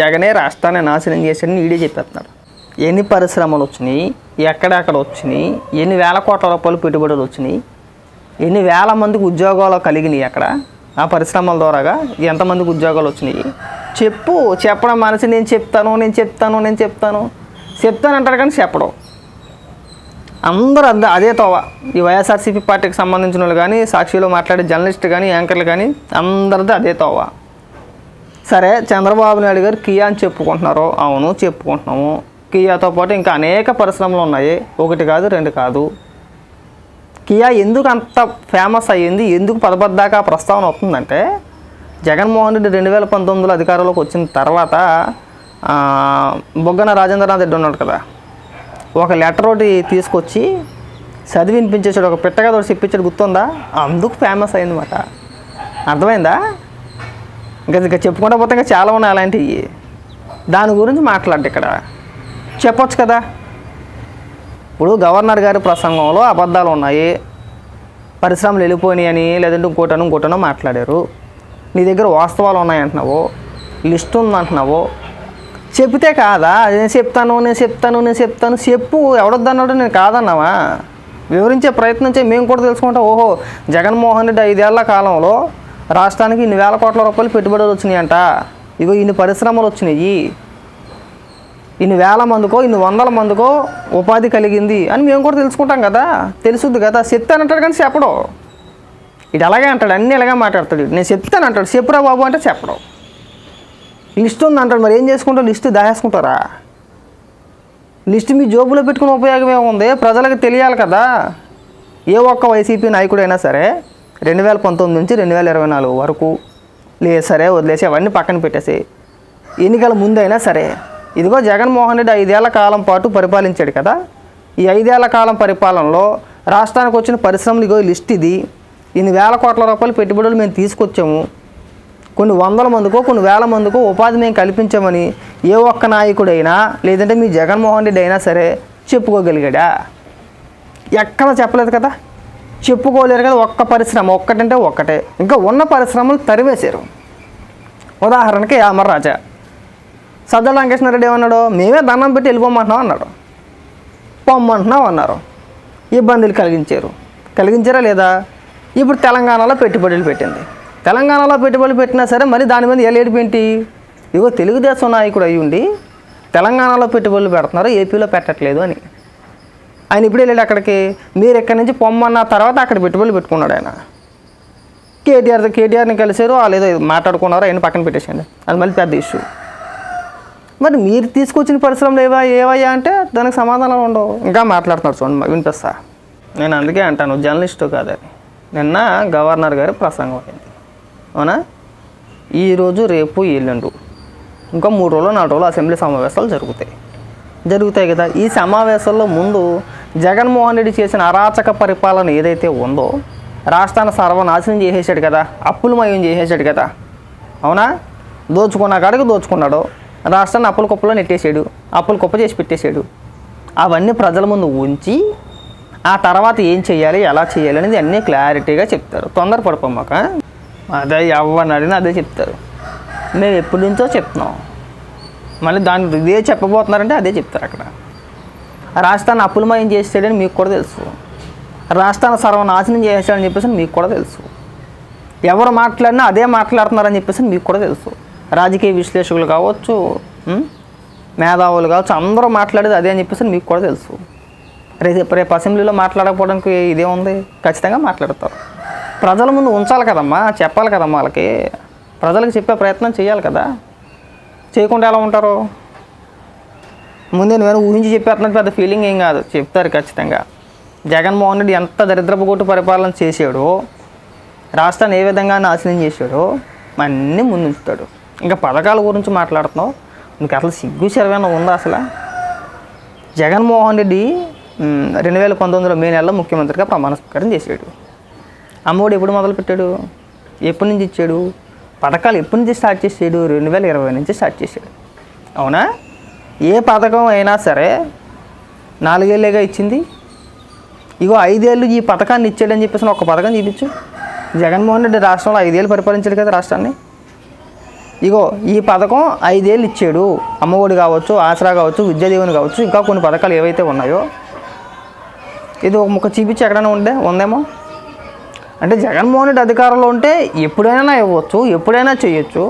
జగనే రాష్ట్రాన్ని నాశనం చేశాడని ఈడే చెప్పేస్తున్నాడు ఎన్ని పరిశ్రమలు వచ్చినాయి? ఎక్కడెక్కడ వచ్చినాయి? ఎన్ని వేల కోట్ల రూపాయలు పెట్టుబడులు వచ్చినాయి? ఎన్ని వేల మందికి ఉద్యోగాలు కలిగినాయి అక్కడ? ఆ పరిశ్రమల ద్వారాగా ఎంతమందికి ఉద్యోగాలు వచ్చినాయి? చెప్పు చెప్పడం మనసు నేను చెప్తాను నేను చెప్తాను నేను చెప్తాను. చెప్తాను అంటారు కానీ చెప్పడం. అందరూ అదే అదే తోవ. ఈ వైఎస్ఆర్సీపీ పార్టీకి సంబంధించిన వాళ్ళు కానీ సాక్షిలో మాట్లాడే జర్నలిస్ట్ కానీ యాంకర్లు కానీ అందరిది అదే తోవ. సరే చంద్రబాబు నాయుడు గారు కియా అని చెప్పుకుంటున్నారు అవును చెప్పుకుంటున్నాము. కియాతో పాటు ఇంకా అనేక పరిశ్రమలు ఉన్నాయి. ఒకటి కాదు రెండు కాదు. కియా ఎందుకు అంత ఫేమస్ అయ్యింది? ఎందుకు పదబద్దాకా ప్రస్తావన వస్తుందంటే జగన్మోహన్ రెడ్డి రెండు వేల పంతొమ్మిదిలో అధికారంలోకి వచ్చిన తర్వాత బొగ్గన రాజేంద్రనాథ్ రెడ్డి ఉన్నాడు కదా. ఒక లెటర్ ఒకటి తీసుకొచ్చి చదివి వినిపించేసాడు ఒక పిట్టగా ఒకటి చెప్పించాడు. గుర్తుందా? అందుకు ఫేమస్ అయిందన్నమాట అర్థమైందా? ఇంకా ఇంకా చెప్పుకుంటా పోతే ఇంకా చాలా ఉన్నాయి అలాంటివి. దాని గురించి మాట్లాడండి ఇక్కడ. చెప్పొచ్చు కదా. ఇప్పుడు గవర్నర్ గారి ప్రసంగంలో అబద్ధాలు ఉన్నాయి. పరిశ్రమలు వెళ్ళిపోయినాయని అని లేదంటే ఇంకోటను ఇంకోటనో మాట్లాడారు. నీ దగ్గర వాస్తవాలు ఉన్నాయంటున్నావు లిస్ట్ ఉందంటున్నావు చెప్తే కాదా? నేను చెప్తాను నేను చెప్తాను నేను చెప్తాను. చెప్పు ఎవడొద్దన్నాడు నేను కాదన్నావా? వివరించే ప్రయత్నం చేయి. మేము కూడా తెలుసుకుంటాం. ఓహో జగన్మోహన్ రెడ్డి ఐదేళ్ళ కాలంలో రాష్ట్రానికి ఇన్ని వేల కోట్ల రూపాయలు పెట్టుబడులు వచ్చినాయంట. ఇగో ఇన్ని పరిశ్రమలు వచ్చినాయి. ఇన్ని వేల మందికో ఇన్ని వందల మందికో ఉపాధి కలిగింది అని మేము కూడా తెలుసుకుంటాం కదా. తెలుసుద్ది కదా. చెప్తానంటాడు కానీ చెప్పడు. ఇటు అలాగే అంటాడు. అన్నీ ఇలాగే మాట్లాడతాడు. నేను చెప్తాను అంటాడు. చెప్పురా బాబు అంటే చెప్పడం. లిస్ట్ ఉంది అంటాడు. మరి ఏం చేసుకుంటావు లిస్ట్ దాచేసుకుంటారా? లిస్ట్ మీ జోబులో పెట్టుకునే ఉపయోగం ఏముంది? ప్రజలకు తెలియాలి కదా. ఏ ఒక్క వైసీపీ నాయకుడైనా సరే రెండు వేల పంతొమ్మిది నుంచి రెండు వేల ఇరవై నాలుగు వరకు లేదు సరే వదిలేసి అవన్నీ పక్కన పెట్టేసి ఎన్నికల ముందైనా సరే. ఇదిగో జగన్మోహన్ రెడ్డి ఐదేళ్ళ కాలం పాటు పరిపాలించాడు కదా. ఈ ఐదేళ్ళ కాలం పరిపాలనలో రాష్ట్రానికి వచ్చిన పరిశ్రమలు ఇగో లిస్ట్ ఇది. ఇన్ని వేల కోట్ల రూపాయలు పెట్టుబడులు మేము తీసుకొచ్చాము. కొన్ని వందల మందికో కొన్ని వేల మందికో ఉపాధి మేము కల్పించామని ఏ ఒక్క నాయకుడైనా లేదంటే మీ జగన్మోహన్ రెడ్డి అయినా సరే చెప్పుకోగలిగాడా? ఎక్కడ చెప్పలేదు కదా. చెప్పుకోలేరు కదా ఒక్క పరిశ్రమ ఒక్కటంటే ఒక్కటే. ఇంకా ఉన్న పరిశ్రమలు తరివేశారు. ఉదాహరణకి అమర్ రాజా. సజ్జల వెంకటేశ్వరరెడ్డి ఏమన్నాడు? మేమే దండం పెట్టి వెళ్ళిపోమంటున్నాం అన్నాడు. పొమ్మంటున్నాం అన్నారు. ఇబ్బందులు కలిగించారు. కలిగించారా లేదా? ఇప్పుడు తెలంగాణలో పెట్టుబడులు పెట్టింది. తెలంగాణలో పెట్టుబడులు పెట్టినా సరే మరి దాని మీద ఏలేడుపు ఇగో తెలుగుదేశం నాయకుడు అయ్యి ఉండి తెలంగాణలో పెట్టుబడులు పెడుతున్నారు? ఏపీలో పెట్టట్లేదు అని. ఆయన ఇప్పుడు వెళ్ళాడు అక్కడికి. మీరు ఎక్కడి నుంచి పొమ్మన్న తర్వాత అక్కడ పెట్టుబడులు పెట్టుకున్నాడు ఆయన. కేటీఆర్ కేటీఆర్ని కలిసారు వాళ్ళు ఏదో మాట్లాడుకున్నారు ఆయన పక్కన పెట్టేసండి అది మళ్ళీ పెద్ద ఇష్యూ మరి మీరు తీసుకొచ్చిన పరిశ్రమలు ఏవా ఏవయ్యా అంటే దానికి సమాధానాలు ఉండవు. ఇంకా మాట్లాడుతున్నారు చూడండి వినిపిస్తా. నేను అందుకే అంటాను జర్నలిస్టు కాదని నిన్న గవర్నర్ గారి ప్రసంగం అయింది. అవునా? ఈరోజు రేపు ఎల్లుండు. ఇంకా మూడు రోజులు నాలుగు రోజులు అసెంబ్లీ సమావేశాలు జరుగుతాయి. జరుగుతాయి కదా. ఈ సమావేశంలో ముందు జగన్మోహన్ రెడ్డి చేసిన అరాచక పరిపాలన ఏదైతే ఉందో రాష్ట్రాన్ని సర్వనాశనం చేసేసాడు కదా అప్పులమయం చేసేసాడు కదా. అవునా? దోచుకున్న కాడికి దోచుకున్నాడు. రాష్ట్రాన్ని అప్పుల కుప్పలో నెట్టేసాడు అప్పుల కుప్ప చేసి పెట్టేశాడు అవన్నీ ప్రజల ముందు ఉంచి ఆ తర్వాత ఏం చేయాలి ఎలా చేయాలి అనేది అన్నీ క్లారిటీగా చెప్తారు. తొందర పడిపోమాక అదే ఎవరిని అడిగినా అదే చెప్తారు. మేము ఎప్పటి నుంచో చెప్తున్నాం. మళ్ళీ దాని ఇదే చెప్పబోతున్నారంటే అదే చెప్తారు అక్కడ. రాష్ట్రాన్ని అప్పులమయం చేసాడని మీకు కూడా తెలుసు. రాష్ట్రాన్ని సర్వనాశనం చేసాడని చెప్పేసి మీకు కూడా తెలుసు. ఎవరు మాట్లాడినా అదే మాట్లాడుతున్నారని చెప్పేసి మీకు కూడా తెలుసు. రాజకీయ విశ్లేషకులు కావచ్చు మేధావులు కావచ్చు అందరూ మాట్లాడేది అదే అని చెప్పేసి మీకు కూడా తెలుసు. రేపు రేపు అసెంబ్లీలో మాట్లాడకపోవడానికి ఇదే ఉంది. ఖచ్చితంగా మాట్లాడతారు. ప్రజల ముందు ఉంచాలి కదమ్మా చెప్పాలి కదమ్మా వాళ్ళకి. ప్రజలకు చెప్పే ప్రయత్నం చేయాలి కదా. చేయకుండా ఎలా ఉంటారు? ముందే నేను ఊహించి చెప్పేస్తున్నట్టు పెద్ద ఫీలింగ్ ఏం కాదు. చెప్తారు ఖచ్చితంగా. జగన్మోహన్ రెడ్డి ఎంత దరిద్రపు కొట్టు పరిపాలన చేసాడో రాష్ట్రాన్ని ఏ విధంగా నాశనం చేశాడో అన్నీ ముందుంచుతాడు. ఇంకా పథకాల గురించి మాట్లాడుతున్నావు. నీకు అసలు సిగ్గు శరవేనా ఉందా అసలు? జగన్మోహన్ రెడ్డి రెండు వేల పంతొమ్మిదిలో మే నెలలో ముఖ్యమంత్రిగా ప్రమాణ స్వీకారం చేశాడు. అమ్మఒడి ఎప్పుడు మొదలుపెట్టాడు? ఎప్పటి నుంచి ఇచ్చాడు? పథకాలు ఎప్పటి నుంచి స్టార్ట్ చేసాడు? రెండు వేల ఇరవై నుంచి స్టార్ట్ చేశాడు అవునా? ఏ పథకం అయినా సరే నాలుగేళ్ళేగా ఇచ్చింది? ఇగో ఐదేళ్ళు ఈ పథకాన్ని ఇచ్చాడని చెప్పేసి ఒక పథకం చూపించు. జగన్మోహన్ రెడ్డి రాష్ట్రంలో ఐదేళ్ళు పరిపాలించాడు కదా రాష్ట్రాన్ని. ఇగో ఈ పథకం ఐదేళ్ళు ఇచ్చాడు. అమ్మఒడి కావచ్చు ఆసరా కావచ్చు విద్యాదీవెన కావచ్చు ఇంకా కొన్ని పథకాలు ఏవైతే ఉన్నాయో. ఇది ఒక ముక్క చూపించి ఎక్కడైనా ఉండే ఉందేమో? అంటే జగన్మోహన్ రెడ్డి అధికారంలో ఉంటే ఎప్పుడైనా ఇవ్వచ్చు ఎప్పుడైనా చేయొచ్చు.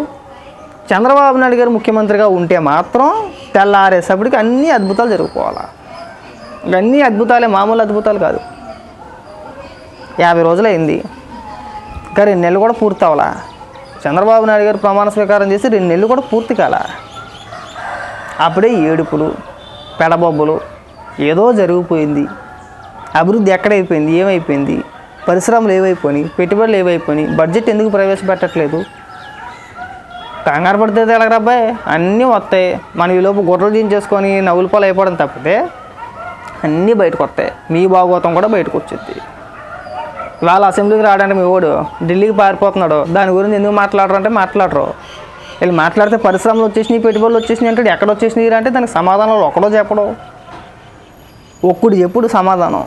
చంద్రబాబు నాయుడు గారు ముఖ్యమంత్రిగా ఉంటే మాత్రం తెల్లారేసప్పటికి అన్ని అద్భుతాలు జరుగుకోవాలి? అన్ని అద్భుతాలే మామూలు అద్భుతాలు కాదు. యాభై రోజులు అయింది ఇంకా రెండు నెలలు కూడా పూర్తి అవ్వాలా? చంద్రబాబు నాయుడు గారు ప్రమాణ స్వీకారం చేసి రెండు నెలలు కూడా పూర్తి కాల? అప్పుడే ఏడుపులు పెడబొబ్బులు ఏదో జరిగిపోయింది. అభివృద్ధి ఎక్కడైపోయింది ఏమైపోయింది? పరిశ్రమలు ఏవైపోయినాయి? పెట్టుబడులు ఏవైపోయినాయి? బడ్జెట్ ఎందుకు ప్రవేశపెట్టట్లేదు? కంగారు పడితే ఎలాగరా అబ్బాయి అన్నీ వస్తాయి. మనం ఈలోపు గుర్రలు దించేసుకొని నవ్వుల పాలు అయిపోవడం తప్పితే అన్నీ బయటకు వస్తాయి. మీ భాగవతం కూడా బయటకు వచ్చింది. ఇవాళ అసెంబ్లీకి రావడానికి మీ ఓడు ఢిల్లీకి పారిపోతున్నాడు. దాని గురించి ఎందుకు మాట్లాడరు అంటే మాట్లాడరు. వీళ్ళు మాట్లాడితే పరిశ్రమలు వచ్చేసినాయి పెట్టుబడులు వచ్చేసినాయి అంటే ఎక్కడ వచ్చేసినాయి అంటే దానికి సమాధానాలు ఒకడో చెప్పడం. ఒక్కడు ఎప్పుడు సమాధానం?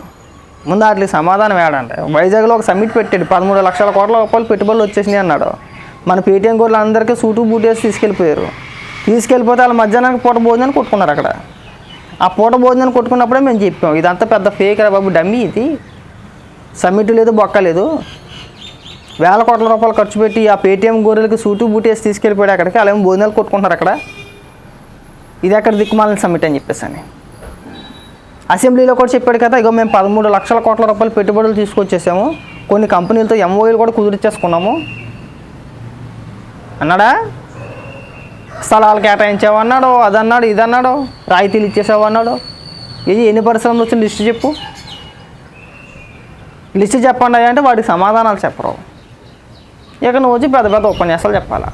ముందు వాటికి సమాధానం ఏడంటే వైజాగ్లో ఒక సమ్మిట్ పెట్టాడు పదమూడు లక్షల కోట్ల రూపాయలు పెట్టుబడులు వచ్చేసినాయి అన్నాడు. మన పేటీఎం గోర్లు అందరికీ సూటు బూట్ వేసి తీసుకెళ్ళిపోయారు. తీసుకెళ్ళిపోతే వాళ్ళ మధ్యాహ్నానికి పూట భోజనాన్ని కొట్టుకున్నారు అక్కడ. ఆ పూట భోజనాన్ని కొట్టుకున్నప్పుడే మేము చెప్పాం ఇదంతా పెద్ద ఫేక్ రా బాబు డమ్మీ ఇది. సమ్మిట్ లేదు బొక్క లేదు. వేల కోట్ల రూపాయలు ఖర్చు పెట్టి ఆ పేటీఎం గోరెలకి సూటు బూట్ వేసి తీసుకెళ్ళిపోయాడు అక్కడికి అలా ఏమో భోజనాలు కొట్టుకుంటున్నారు అక్కడ. ఇది అక్కడ దిక్కుమాలని సమ్మిట్ అని చెప్పేసి అని. అసెంబ్లీలో కూడా చెప్పాడు కదా ఇగో మేము పదమూడు లక్షల కోట్ల రూపాయలు పెట్టుబడులు తీసుకొచ్చేసాము. కొన్ని కంపెనీలతో ఎంఓఈలు కూడా కుదిరిచ్చేసుకున్నాము అన్నాడా? స్థలాలు కేటాయించావు అన్నాడు అదన్నాడు ఇదన్నాడు రాయితీలు ఇచ్చేసావు అన్నాడు. ఇది ఎన్ని పరిశ్రమలు వచ్చిన లిస్టు చెప్పు. లిస్ట్ చెప్పండి అంటే వాడికి సమాధానాలు చెప్పరు. ఇక నువ్వు వచ్చి పెద్ద పెద్ద ఉపన్యాసాలు చెప్పాలా?